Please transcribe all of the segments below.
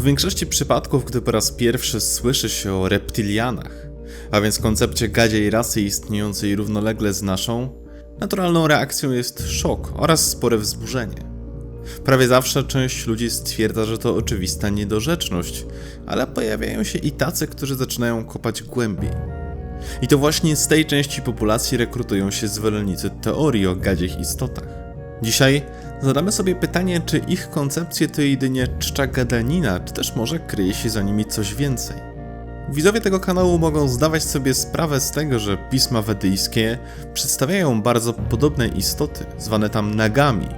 W większości przypadków, gdy po raz pierwszy słyszy się o reptilianach, a więc koncepcie gadziej rasy istniejącej równolegle z naszą, naturalną reakcją jest szok oraz spore wzburzenie. Prawie zawsze część ludzi stwierdza, że to oczywista niedorzeczność, ale pojawiają się i tacy, którzy zaczynają kopać głębiej. I to właśnie z tej części populacji rekrutują się zwolennicy teorii o gadzich istotach. Dzisiaj zadamy sobie pytanie, czy ich koncepcje to jedynie czcza gadanina, czy też może kryje się za nimi coś więcej. Widzowie tego kanału mogą zdawać sobie sprawę z tego, że pisma wedyjskie przedstawiają bardzo podobne istoty, zwane tam nagami.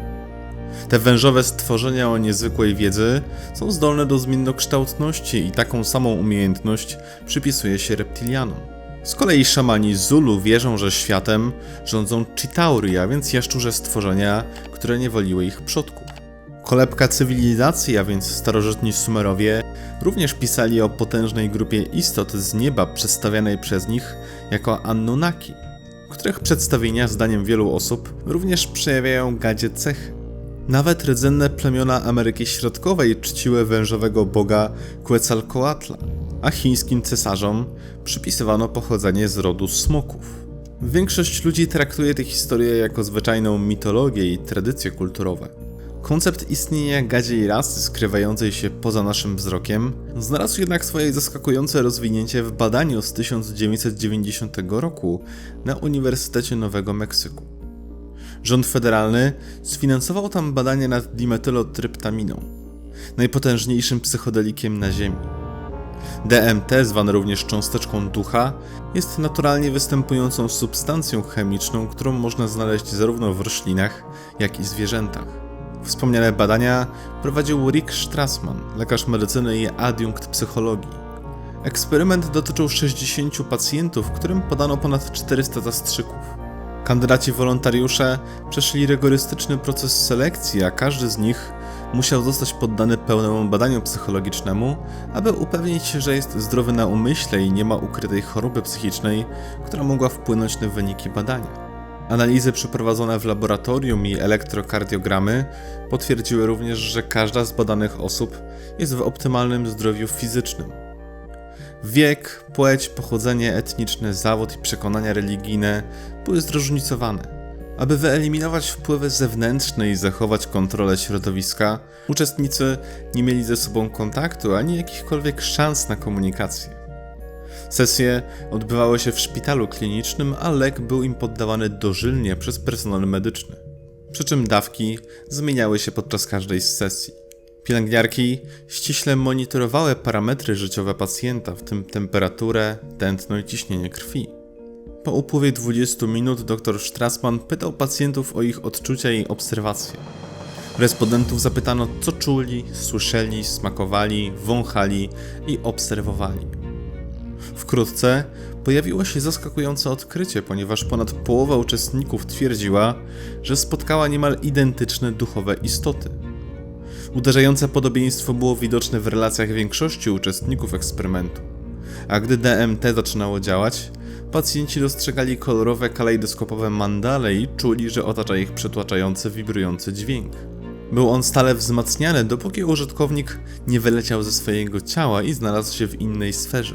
Te wężowe stworzenia o niezwykłej wiedzy są zdolne do zmiennokształtności i taką samą umiejętność przypisuje się reptilianom. Z kolei szamani Zulu wierzą, że światem rządzą Chitaury, a więc jaszczurze stworzenia, które niewoliły ich przodków. Kolebka cywilizacji, a więc starożytni Sumerowie, również pisali o potężnej grupie istot z nieba przedstawianej przez nich jako Anunnaki, których przedstawienia, zdaniem wielu osób, również przejawiają gadzie cechy. Nawet rdzenne plemiona Ameryki Środkowej czciły wężowego boga Quetzalcoatla, a chińskim cesarzom przypisywano pochodzenie z rodu smoków. Większość ludzi traktuje tę historię jako zwyczajną mitologię i tradycje kulturowe. Koncept istnienia gadziej rasy skrywającej się poza naszym wzrokiem znalazł jednak swoje zaskakujące rozwinięcie w badaniu z 1990 roku na Uniwersytecie Nowego Meksyku. Rząd federalny sfinansował tam badania nad dimetylotryptaminą, najpotężniejszym psychodelikiem na Ziemi. DMT, zwane również cząsteczką ducha, jest naturalnie występującą substancją chemiczną, którą można znaleźć zarówno w roślinach, jak i zwierzętach. Wspomniane badania prowadził Rick Strassman, lekarz medycyny i adiunkt psychologii. Eksperyment dotyczył 60 pacjentów, którym podano ponad 400 zastrzyków. Kandydaci wolontariusze przeszli rygorystyczny proces selekcji, a każdy z nich musiał zostać poddany pełnemu badaniu psychologicznemu, aby upewnić się, że jest zdrowy na umyśle i nie ma ukrytej choroby psychicznej, która mogła wpłynąć na wyniki badania. Analizy przeprowadzone w laboratorium i elektrokardiogramy potwierdziły również, że każda z badanych osób jest w optymalnym zdrowiu fizycznym. Wiek, płeć, pochodzenie etniczne, zawód i przekonania religijne były zróżnicowane. Aby wyeliminować wpływy zewnętrzne i zachować kontrolę środowiska, uczestnicy nie mieli ze sobą kontaktu ani jakichkolwiek szans na komunikację. Sesje odbywały się w szpitalu klinicznym, a lek był im poddawany dożylnie przez personel medyczny. Przy czym dawki zmieniały się podczas każdej z sesji. Pielęgniarki ściśle monitorowały parametry życiowe pacjenta, w tym temperaturę, tętno i ciśnienie krwi. Po upływie 20 minut dr Strassman pytał pacjentów o ich odczucia i obserwacje. Respondentów zapytano, co czuli, słyszeli, smakowali, wąchali i obserwowali. Wkrótce pojawiło się zaskakujące odkrycie, ponieważ ponad połowa uczestników twierdziła, że spotkała niemal identyczne duchowe istoty. Uderzające podobieństwo było widoczne w relacjach większości uczestników eksperymentu. A gdy DMT zaczynało działać, pacjenci dostrzegali kolorowe kalejdoskopowe mandale i czuli, że otacza ich przytłaczający, wibrujący dźwięk. Był on stale wzmacniany, dopóki użytkownik nie wyleciał ze swojego ciała i znalazł się w innej sferze.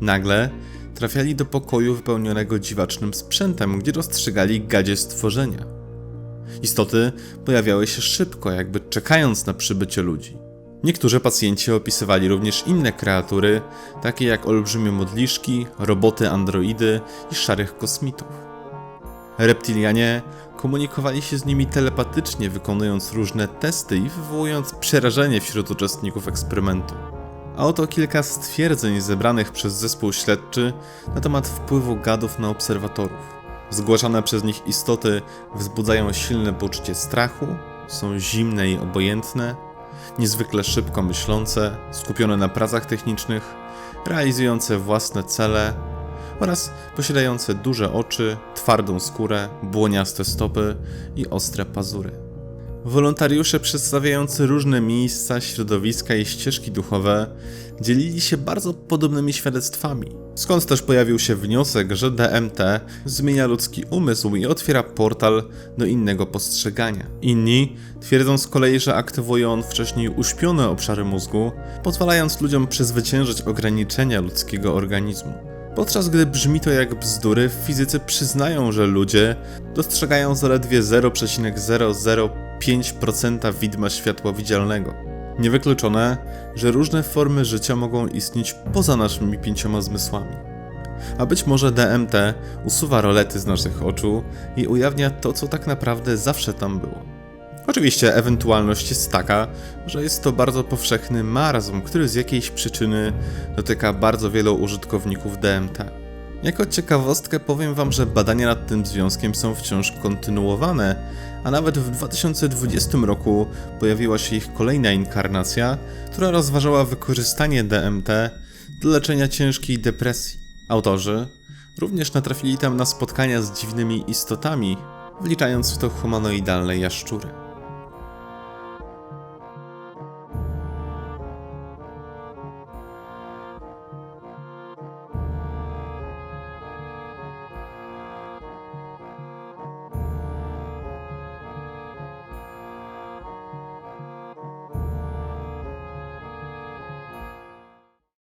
Nagle trafiali do pokoju wypełnionego dziwacznym sprzętem, gdzie dostrzegali gadzie stworzenia. Istoty pojawiały się szybko, jakby czekając na przybycie ludzi. Niektórzy pacjenci opisywali również inne kreatury, takie jak olbrzymie modliszki, roboty androidy i szarych kosmitów. Reptilianie komunikowali się z nimi telepatycznie, wykonując różne testy i wywołując przerażenie wśród uczestników eksperymentu. A oto kilka stwierdzeń zebranych przez zespół śledczy na temat wpływu gadów na obserwatorów. Zgłaszane przez nich istoty wzbudzają silne poczucie strachu, są zimne i obojętne, niezwykle szybko myślące, skupione na pracach technicznych, realizujące własne cele oraz posiadające duże oczy, twardą skórę, błoniaste stopy i ostre pazury. Wolontariusze przedstawiający różne miejsca, środowiska i ścieżki duchowe dzielili się bardzo podobnymi świadectwami. Skąd też pojawił się wniosek, że DMT zmienia ludzki umysł i otwiera portal do innego postrzegania. Inni twierdzą z kolei, że aktywuje on wcześniej uśpione obszary mózgu, pozwalając ludziom przezwyciężyć ograniczenia ludzkiego organizmu. Podczas gdy brzmi to jak bzdury, fizycy przyznają, że ludzie dostrzegają zaledwie 0,005% widma światła widzialnego. Niewykluczone, że różne formy życia mogą istnieć poza naszymi pięcioma zmysłami. A być może DMT usuwa rolety z naszych oczu i ujawnia to, co tak naprawdę zawsze tam było. Oczywiście ewentualność jest taka, że jest to bardzo powszechny marazm, który z jakiejś przyczyny dotyka bardzo wielu użytkowników DMT. Jako ciekawostkę powiem Wam, że badania nad tym związkiem są wciąż kontynuowane, a nawet w 2020 roku pojawiła się ich kolejna inkarnacja, która rozważała wykorzystanie DMT do leczenia ciężkiej depresji. Autorzy również natrafili tam na spotkania z dziwnymi istotami, wliczając w to humanoidalne jaszczury.